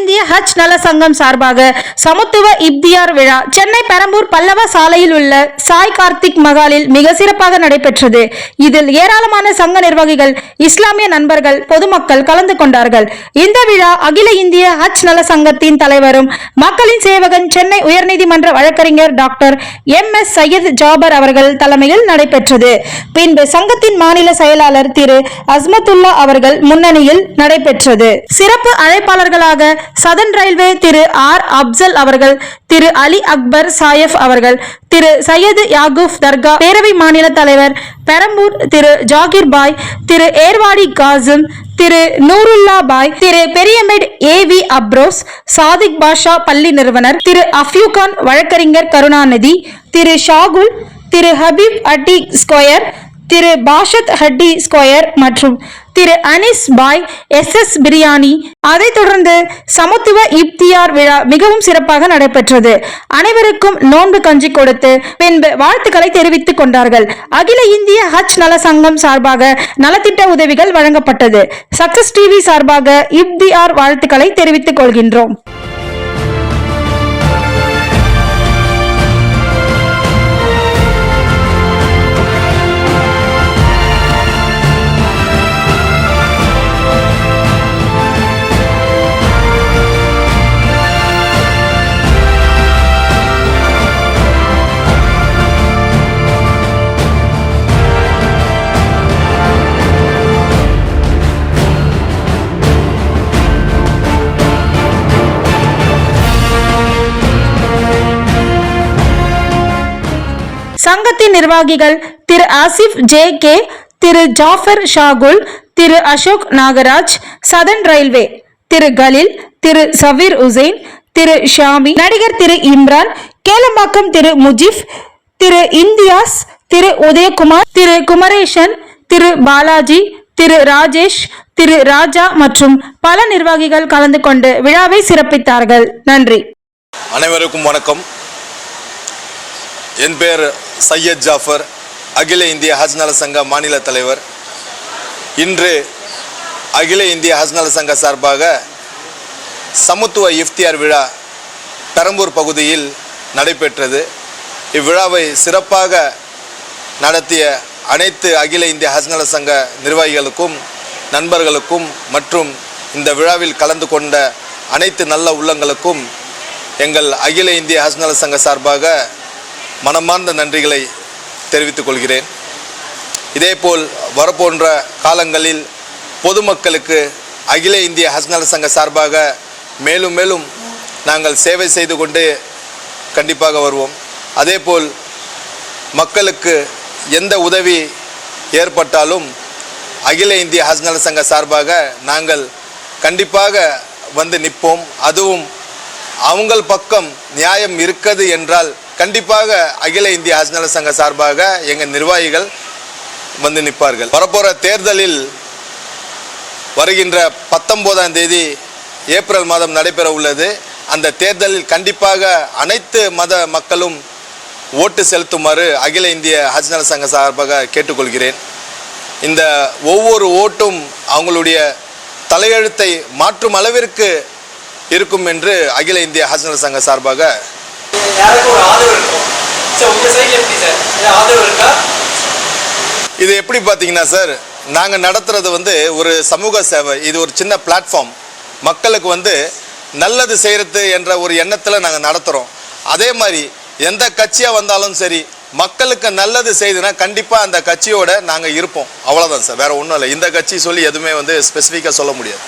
இந்திய ஹஜ் நல சங்கம் சார்பாக சமத்துவ இப்தியார் விழா சென்னை பெரம்பூர் பல்லவ சாலையில் உள்ள சாய் கார்த்திக் மகாலில் மிக சிறப்பாக நடைபெற்றது. இதில் ஏராளமான சங்க நிர்வாகிகள் இஸ்லாமிய நண்பர்கள் பொதுமக்கள் கலந்து கொண்டார்கள். இந்த விழா அகில இந்திய ஹஜ் நல சங்கத்தின் தலைவரும் மக்களின் சேவகன் சென்னை உயர்நீதிமன்ற வழக்கறிஞர் doctor M S Syed Jafar அவர்கள் தலைமையில் நடைபெற்றது. பின்பு சங்கத்தின் மாநில செயலாளர் திரு அஸ்மத்துல்லா அவர்கள் முன்னணியில் நடைபெற்றது. சிறப்பு அழைப்பாளர்களாக southern railway Thiru R Afsal அவர்கள் திரு அலி அக்பர் சாயப் அவர்கள் திரு சையது யாகூப் தர்கா பேரவை மாநில தலைவர் பெரம்பூர் திரு ஜாகிர் பாய் திரு ஏர்வாடி காசிம் திரு நூருல்லா பாய் திரு பெரியமேட் ஏ வி அப்ரோஸ் சாதிக் பாஷா பள்ளி நிறுவனர் திரு அஃப்யூகான் வழக்கறிஞர் கருணாநிதி திரு ஷாகுல் திரு ஹபீப் அட்டி ஸ்கொயர் திரு பாஷத் ஹட்டி ஸ்கொயர் மற்றும் திரு அனிஸ் பாய் எஸ் எஸ் பிரியாணி. அதைத் தொடர்ந்து சமத்துவ இப்தியார் விழா மிகவும் சிறப்பாக நடைபெற்றது. அனைவருக்கும் நோன்பு கஞ்சி கொடுத்து பின்பு வாழ்த்துக்களை தெரிவித்துக் கொண்டார்கள். அகில இந்திய ஹஜ் நல சங்கம் சார்பாக நலத்திட்ட உதவிகள் வழங்கப்பட்டது. சக்சஸ் டிவி சார்பாக இப்தியார் வாழ்த்துக்களை தெரிவித்துக் கொள்கின்றோம். சங்கத்தின் நிர்வாகிகள் Thiru Asif J K Thiru Jafar Shahul Thiru Ashok Nagaraj southern railway Thiru Khalil Thiru Saveer Hussain Thiru Shami நடிகர் திரு இம்ரான் கேலம்பாக்கம் திரு முஜிப் திரு இந்தியாஸ் திரு உதயகுமார் திரு குமரேசன் திரு பாலாஜி திரு ராஜேஷ் திரு ராஜா மற்றும் பல நிர்வாகிகள் கலந்து கொண்டு விழாவை சிறப்பித்தார்கள். நன்றி. அனைவருக்கும் வணக்கம். என் பேர் சையத் ஜாஃபர் அகில இந்திய ஹஜ் நல சங்க மாநில தலைவர். இன்று அகில இந்திய ஹஜ் நல சங்க சார்பாக சமத்துவ இஃப்தியார் விழா பெரம்பூர் பகுதியில் நடைபெற்றது. இவ்விழாவை சிறப்பாக நடத்திய அனைத்து அகில இந்திய ஹஜ் நல சங்க நிர்வாகிகளுக்கும் நண்பர்களுக்கும் மற்றும் இந்த விழாவில் கலந்து கொண்ட அனைத்து நல்ல உள்ளங்களுக்கும் எங்கள் அகில இந்திய ஹஜ் நல சங்க சார்பாக மனமார்ந்த நன்றிகளை தெரிவித்துக் கொள்கிறேன். இதேபோல் வரப்போன்ற காலங்களில் பொதுமக்களுக்கு அகில இந்திய ஹஜ் சங்க சார்பாக மேலும் மேலும் நாங்கள் சேவை செய்து கொண்டு கண்டிப்பாக வருவோம். அதேபோல் மக்களுக்கு எந்த உதவி ஏற்பட்டாலும் அகில இந்திய ஹஜ் சங்க சார்பாக நாங்கள் கண்டிப்பாக வந்து நிற்போம். அதுவும் அவங்கள் பக்கம் நியாயம் இருக்கிறது என்றால் கண்டிப்பாக அகில இந்திய ஹஜ் சங்க சார்பாக எங்கள் நிர்வாகிகள் வந்து நிற்பார்கள். வரப்போகிற தேர்தலில் வருகின்ற பத்தொம்போதாம் தேதி ஏப்ரல் மாதம் நடைபெற உள்ளது. அந்த தேர்தலில் கண்டிப்பாக அனைத்து மத மக்களும் ஓட்டு செலுத்துமாறு அகில இந்திய ஹஜ்நல சங்க சார்பாக கேட்டுக்கொள்கிறேன். இந்த ஒவ்வொரு ஓட்டும் அவங்களுடைய தலையெழுத்தை மாற்றும் அளவிற்கு இருக்கும் என்று அகில இந்திய ஹஜ்நல சங்க சார்பாக யாருக்கும் ஒரு ஆதரவு இருக்கும் சார் உங்கள் சைடில் எப்படி சார் ஏதாவது ஆதரவு இருக்கா இது எப்படி பார்த்தீங்கன்னா சார் நாங்கள் நடத்துறது வந்து ஒரு சமூக சேவை. இது ஒரு சின்ன பிளாட்ஃபார்ம் மக்களுக்கு வந்து நல்லது செய்கிறது என்ற ஒரு எண்ணத்தில் நாங்கள் நடத்துகிறோம் அதே மாதிரி எந்த கட்சியாக வந்தாலும் சரி மக்களுக்கு நல்லது செய்துனா கண்டிப்பாக அந்த கட்சியோட நாங்கள் இருப்போம். அவ்வளோதான் சார் வேறு ஒன்றும் இல்லை. இந்த கட்சி சொல்லி எதுவுமே வந்து ஸ்பெசிஃபிக்காக சொல்ல முடியாது.